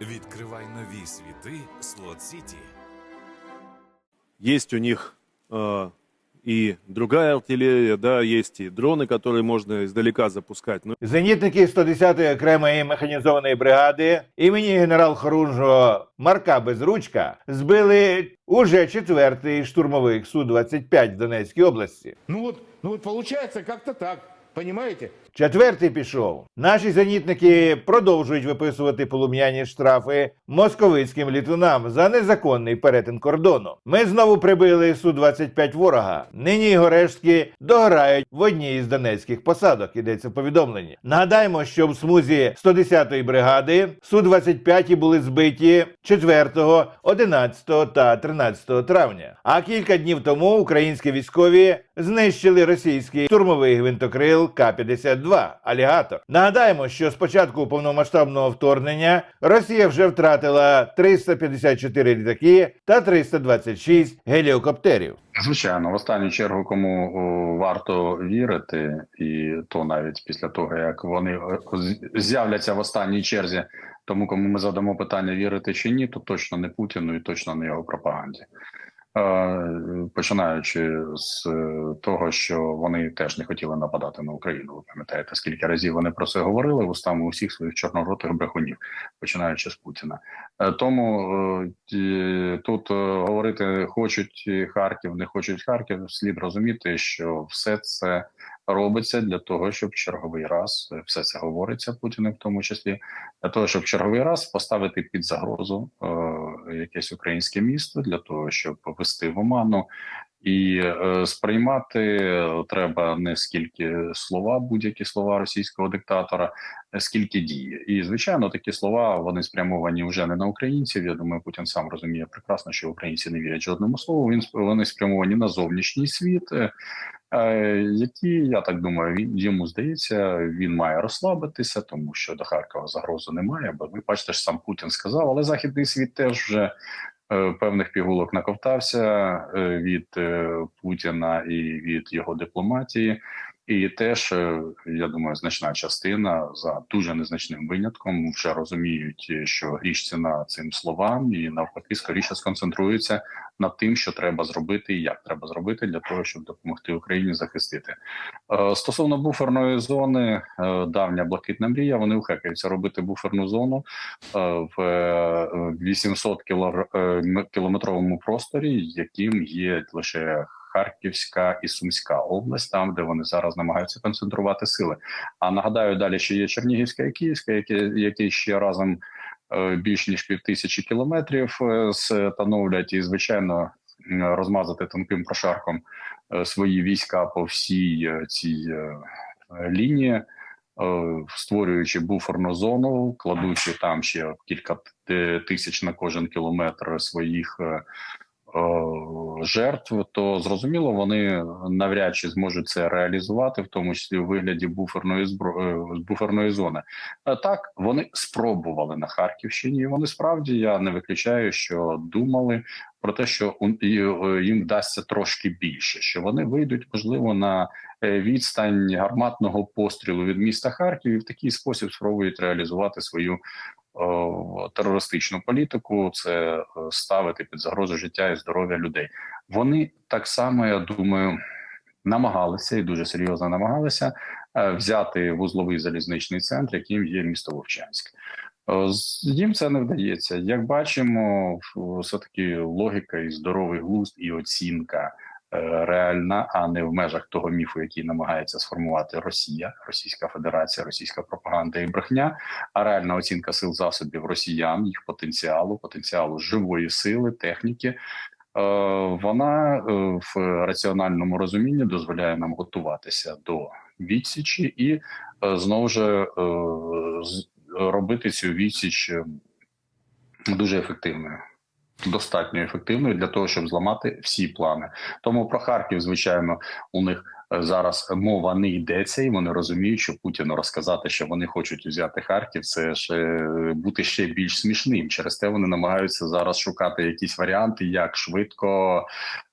Відкривай нові світи Слот Сіті. Есть у них э, и другая артиллерия, да, есть и дроны, которые можно издалека запускать. Но Зенітники 110-ї окремої механізованої бригади імені генерал Хорунжого Марка Безручка збили уже четвертий штурмовик Су-25 в Донецькій області. Ну вот, ну вот получается как-то так, понимаете? Четвертий пішов. Наші зенітники продовжують виписувати полум'яні штрафи московицьким літунам за незаконний перетин кордону. Ми знову прибили Су-25 ворога. Нині його рештки догорають в одній із донецьких посадок. Йдеться в повідомленні. Нагадаємо, що в смузі 110-ї бригади Су-25 були збиті 4, 11 та 13 травня. А кілька днів тому українські військові знищили російський штурмовий гвинтокрил К-52 алігатор. Нагадаємо, що з початку повномасштабного вторгнення Росія вже втратила 354 літаки та 326 геліокоптерів. Звичайно, в останню чергу, кому варто вірити, і то навіть після того, як вони з'являться в останній черзі, тому кому ми задамо питання вірити чи ні, то точно не Путіну і точно не його пропаганді. Е, Починаючи з е, того, що вони теж не хотіли нападати на Україну. Ви пам'ятаєте, скільки разів вони про це говорили вустами усіх своїх чорноротих брехунів, починаючи з Путіна. Е, Тому е, тут е, говорити хочуть Харків, не хочуть Харків. Слід розуміти, що все це робиться для того, щоб черговий раз все це говориться Путіним, в тому числі для того, щоб черговий раз поставити під загрозу якесь українське місто, для того, щоб вести в оману. І е, сприймати е, треба не скільки слова, будь-які слова російського диктатора, скільки дії. І звичайно, такі слова вони спрямовані вже не на українців. Я думаю, Путін сам розуміє прекрасно, що українці не вірять жодному слову. Він вони спрямовані на зовнішній світ, е, е, які я так думаю, він йому здається, він має розслабитися, тому що до Харкова загрози немає. Бо ви бачите, ж сам Путін сказав, але західний світ теж вже певних пігулок наковтався е, від е, Путіна і від його дипломатії. І теж е, я думаю, значна частина за дуже незначним винятком вже розуміють, е, що гріш ціна цим словам, і навпаки, скоріше сконцентруються над тим, що треба зробити, і як треба зробити для того, щоб допомогти Україні захистити. Е, Стосовно буферної зони, давня блакитна мрія. Вони ухекаються робити буферну зону в е, 800 кілор- е, м- кілометровому просторі, яким є лише Харківська і Сумська область, там де вони зараз намагаються концентрувати сили. А нагадаю, далі ще є Чернігівська і Київська, які, які ще разом е, більш ніж півтисячі кілометрів е, становлять, і звичайно розмазати тонким прошарком е, свої війська по всій цій лінії. Створюючи буферну зону, кладучи там ще кілька тисяч на кожен кілометр своїх жертв, то зрозуміло, вони навряд чи зможуть це реалізувати, в тому числі у вигляді буферної збро... е, буферної зони. Е, Так, вони спробували на Харківщині. і Вони справді я не виключаю, що думали про те, що е, їм вдасться трошки більше, що вони вийдуть, можливо, на е, відстань гарматного пострілу від міста Харків і в такий спосіб спробують реалізувати свою терористичну політику, це е, ставити під загрозу життя і здоров'я людей. Вони так само, я думаю, намагалися і дуже серйозно намагалися е, взяти вузловий залізничний центр, яким є місто Вовчанськ. Е, Їм це не вдається. Як бачимо, все таки логіка і здоровий глузд і оцінка е, реальна, а не в межах того міфу, який намагається сформувати Росія, Російська Федерація, російська пропаганда і брехня. А реальна оцінка сил засобів росіян, їх потенціалу, потенціалу живої сили, техніки. е, Вона е, в раціональному розумінні дозволяє нам готуватися до відсічі і е, знову ж е, робити цю відсіч е, дуже ефективною. Достатньо ефективною для того, щоб зламати всі плани. Тому про Харків, звичайно, у них е, зараз мова не йдеться, і вони розуміють, що Путіну розказати, що вони хочуть взяти Харків, це ж е, бути ще більш смішним. Через те вони намагаються зараз шукати якісь варіанти, як швидко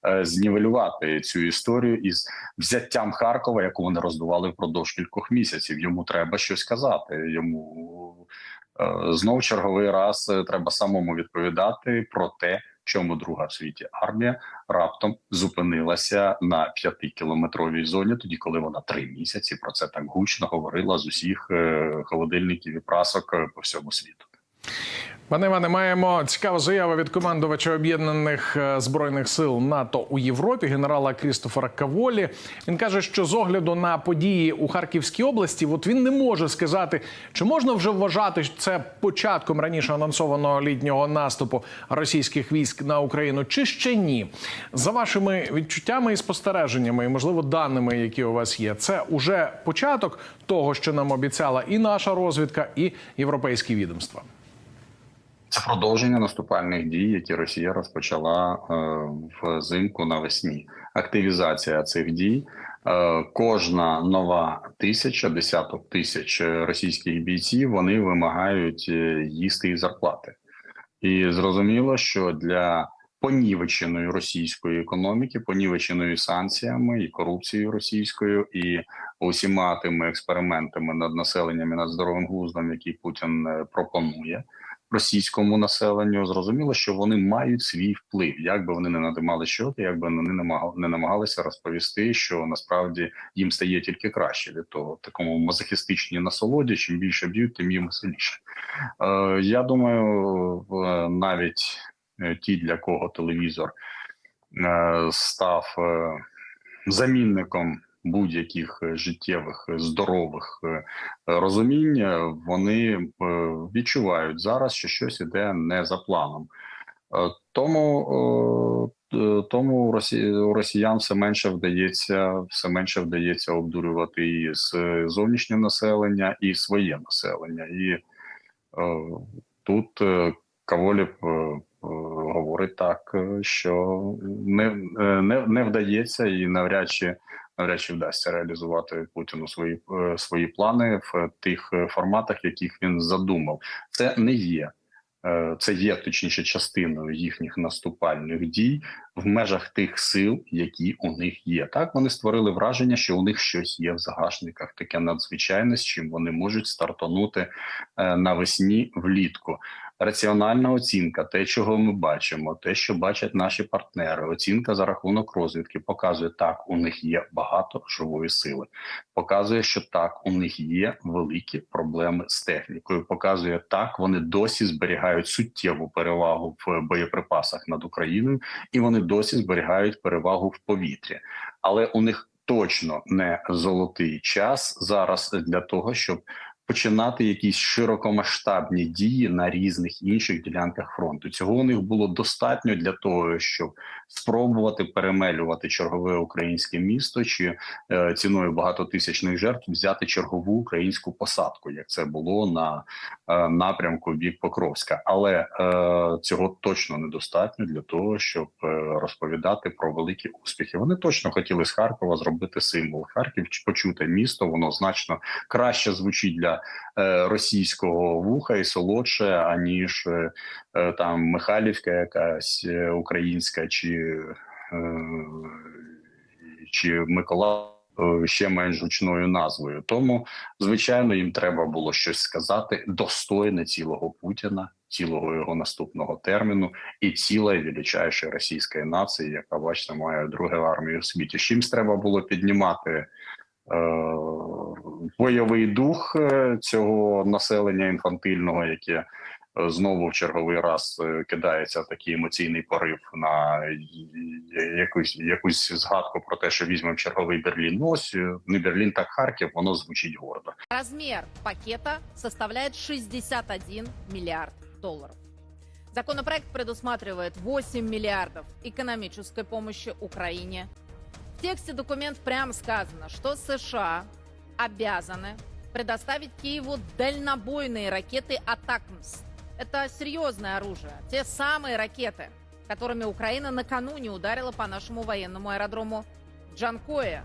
е, знівелювати цю історію із взяттям Харкова, яку вони роздували впродовж кількох місяців. Йому треба щось казати. Йому Знов черговий раз е, треба самому відповідати про те, чому друга в світі армія раптом зупинилася на п'ятикілометровій зоні, тоді коли вона три місяці про це так гучно говорила з усіх е, холодильників і прасок е, по всьому світу. Пане Іване, маємо цікаву заяву від командувача об'єднаних е, збройних сил НАТО у Європі, генерала Крістофера Каволі. Він каже, що з огляду на події у Харківській області, от він не може сказати, чи можна вже вважати це початком раніше анонсованого літнього наступу російських військ на Україну, чи ще ні. За вашими відчуттями і спостереженнями, і можливо даними, які у вас є, це уже початок того, що нам обіцяла і наша розвідка, і європейські відомства. Це продовження наступальних дій, які Росія розпочала е, взимку навесні. Активізація цих дій. Е, кожна нова тисяча, десяток тисяч російських бійців вони вимагають е, їсти і зарплати. І зрозуміло, що для понівеченої російської економіки, понівеченої санкціями і корупцією російською, і усіма тими експериментами над населенням і над здоровим глуздом, які Путін пропонує російському населенню, зрозуміло, що вони мають свій вплив, як би вони не надимали щоки, як би вони не намагали- не намагалися розповісти, що насправді їм стає тільки краще від того, такому мазохістичній насолоді. Чим більше б'ють, тим їм веселіше. Е, я думаю, навіть е, ті, для кого телевізор е, став е, замінником будь-яких е, життєвих е, здорових е, розумінь, вони відчувають зараз, що щось іде не за планом. Тому, тому росіян все менше вдається, все менше вдається обдурювати і зовнішнє населення, і своє населення. І тут Каволєв е, говорить так, що не, не, не вдається і навряд чи навряд чи вдасться реалізувати Путіну свої, е, свої плани в тих е, форматах, яких він задумав. Це не є. е, Це є точніше частиною їхніх наступальних дій в межах тих сил, які у них є. Так вони створили враження, що у них щось є в загашниках, таке надзвичайне, з чим вони можуть стартанути навесні влітку. Раціональна оцінка, те, чого ми бачимо, те, що бачать наші партнери, оцінка за рахунок розвідки показує, так у них є багато живої сили. Показує, що так у них є великі проблеми з технікою. Показує так, вони досі зберігають суттєву перевагу в боєприпасах над Україною, і вони досі зберігають перевагу в повітрі. Але у них точно не золотий час зараз для того, щоб починати якісь широкомасштабні дії на різних інших ділянках фронту. Цього у них було достатньо для того, щоб спробувати перемелювати чергове українське місто чи е, ціною багатотисячних жертв взяти чергову українську посадку, як це було на е, напрямку бік Покровська. Але е, цього точно недостатньо для того, щоб е, розповідати про великі успіхи. Вони точно хотіли з Харкова зробити символ. Харків почуте місто, воно значно краще звучить для російського вуха і солодше, аніж е, е, там Михайлівська, якась е, українська чи, е, чи Микола. е, Ще менш гучною назвою, тому звичайно їм треба було щось сказати достойне цілого Путіна, цілого його наступного терміну і цілої величайшої російської нації, яка бачите, має другу армію в світі. Чимсь треба було піднімати е, бойовий дух е, цього населення інфантильного, яке е, знову в черговий раз е, кидається в такий емоційний порив на якусь якусь згадку про те, що візьмемо черговий Берлін. Ну ось е, не Берлін, так Харків, воно звучить гордо. Размер пакета составляет 61 миллиард долларов. Законопроект предусматривает 8 миллиардов экономической помощи Украине. Тексте документ прямо сказано, что США обязаны предоставить Киеву дальнобойные ракеты «Атакмс». Это серьезное оружие. Те самые ракеты, которыми Украина накануне ударила по нашему военному аэродрому Джанкоя.